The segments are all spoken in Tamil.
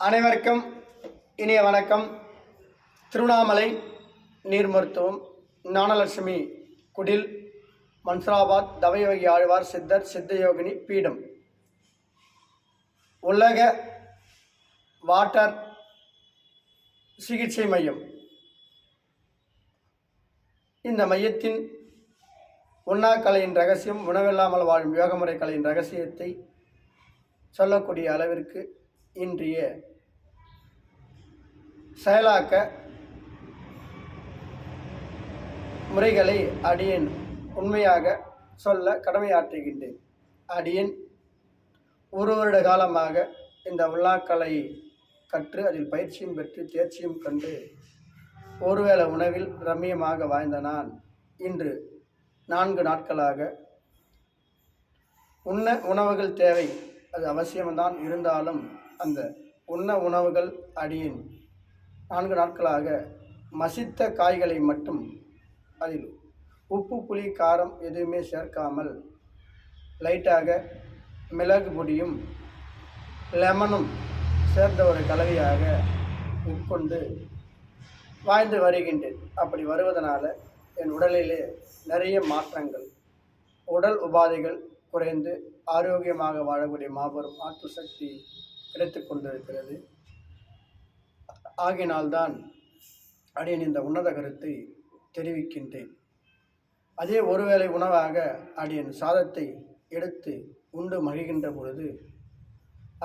அனைவருக்கும் இனிய வணக்கம். திருவண்ணாமலை நீர் மருத்துவம் ஞானலட்சுமி குடில் மன்சராபாத் தவயோகி ஆழ்வார் சித்தர் சித்தயோகினி பீடம். உலக வாட்டர் சிகிச்சை மையம். இந்த மையத்தின் உண்ணா கலையின் ரகசியம் உணவில்லாமல் வாழும் யோகமுறை கலையின் ரகசியத்தை சொல்லக்கூடிய அளவிற்கு இன்றைய செயலாக்க முறைகளை அடியேன் உண்மையாக சொல்ல கடமையாற்றுகின்றேன். அடியேன் ஒரு வருட காலமாக இந்த விழாக்களை கற்று அதில் பயிற்சியும் பெற்று தேர்ச்சியும் கண்டு ஒருவேளை உணவில் ரம்மியமாக வாழ்ந்த நான் இன்று நான்கு நாட்களாக உண்ண உணவுகள் தேவை அது அவசியம்தான். இருந்தாலும் அந்த உண்ண உணவுகள் அடியின் நான்கு நாட்களாக மசித்த காய்களை மட்டும் அதில் உப்பு புளி காரம் எதுவுமே சேர்க்காமல் லைட்டாக மிளகு பொடியும் லெமனும் சேர்ந்த ஒரு கலவையாக உட்கொண்டு வாழ்ந்து வருகின்றேன். அப்படி வருவதனால் என் உடலிலே நிறைய மாற்றங்கள் உடல் உபாதைகள் குறைந்து ஆரோக்கியமாக வாழக்கூடிய மாபெரும் ஆற்று சக்தி கிடைத்து கொண்டிருக்கிறது. ஆகினால்தான் அடியின் இந்த உன்னத கருத்தை தெரிவிக்கின்றேன். அதே ஒருவேளை உணவாக அடியின் சாதத்தை எடுத்து உண்டு மகிழ்கின்ற பொழுது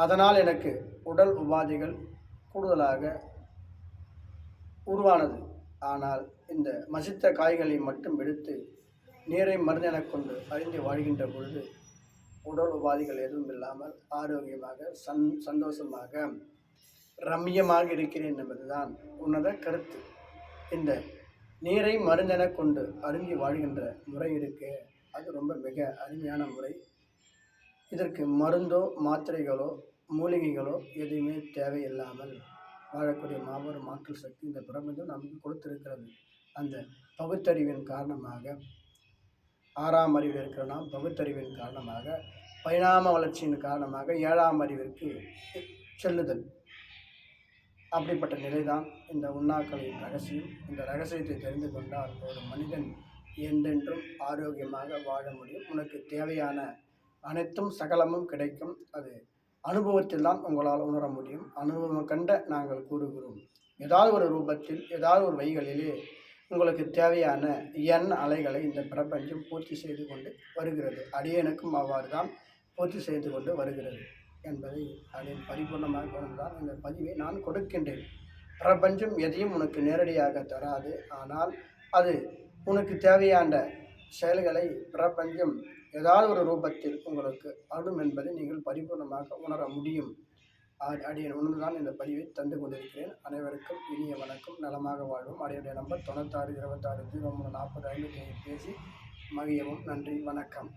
அதனால் எனக்கு உடல் உபாதைகள் கூடுதலாக உருவானது. ஆனால் இந்த மசித்த காய்களை மட்டும் எடுத்து நீரை மருந்தெனக் கொண்டு அறிந்து வாழ்கின்ற பொழுது உடல் உபாதிகள் எதுவும் இல்லாமல் ஆரோக்கியமாக சந் சந்தோஷமாக ரம்மியமாக இருக்கிறேன் என்பதுதான் உன்னத கருத்து. இந்த நீரை மருந்தென கொண்டு அருந்தி வாழ்கின்ற முறை இருக்கு. அது ரொம்ப மிக அருமையான முறை. இதற்கு மருந்தோ மாத்திரைகளோ மூலிகைகளோ எதுவுமே தேவையில்லாமல் வாழக்கூடிய மாபெரும் ஆற்றல் சக்தி இந்த பிரபஞ்சம் நமக்கு கொடுத்திருக்கிறது. அந்த பகுத்தறிவின் காரணமாக ஆறாம் அறிவில் இருக்கிற நாம் பகுத்தறிவின் காரணமாக பரிணாம வளர்ச்சியின் காரணமாக ஏழாம் அறிவிற்கு செல்லுதல். அப்படிப்பட்ட நிலைதான் இந்த உண்ணாக்களின் ரகசியம். இந்த ரகசியத்தை தெரிந்து கொண்டால் ஒரு மனிதன் என்றென்றும் ஆரோக்கியமாக வாழ முடியும். உனக்கு தேவையான அனைத்தும் சகலமும் கிடைக்கும். அது அனுபவத்தில் தான் உங்களால் உணர முடியும். அனுபவம் கண்ட நாங்கள் கூறுகிறோம். ஏதாவது ஒரு ரூபத்தில் ஏதாவது ஒரு வழிகளிலே உங்களுக்கு தேவையான எண் அலைகளை இந்த பிரபஞ்சம் பூர்த்தி செய்து கொண்டு வருகிறது. அடியனுக்கும் அவ்வாறு தான் பூர்த்தி செய்து கொண்டு வருகிறது என்பதை அதில் பரிபூர்ணமாக கொண்டுதான் இந்த பதிவை நான் கொடுக்கின்றேன். பிரபஞ்சம் எதையும் உனக்கு நேரடியாக தராது. ஆனால் அது உனக்கு தேவையான செயல்களை பிரபஞ்சம் ஏதாவது ஒரு ரூபத்தில் உங்களுக்கு அடும் என்பதை நீங்கள் பரிபூர்ணமாக உணர முடியும். அடியன் உணர்ந்துதான் இந்த பதிவை தந்து கொண்டிருக்கிறேன். அனைவருக்கும் இனிய வணக்கம். நலமாக வாழ்வோம். அடையுடைய நம்பர் தொண்ணூத்தாறு இருபத்தாறு ஜீரோ மூணு நாற்பது ஐம்பத்தி ஐந்து பேசி மகிழவும். நன்றி. வணக்கம்.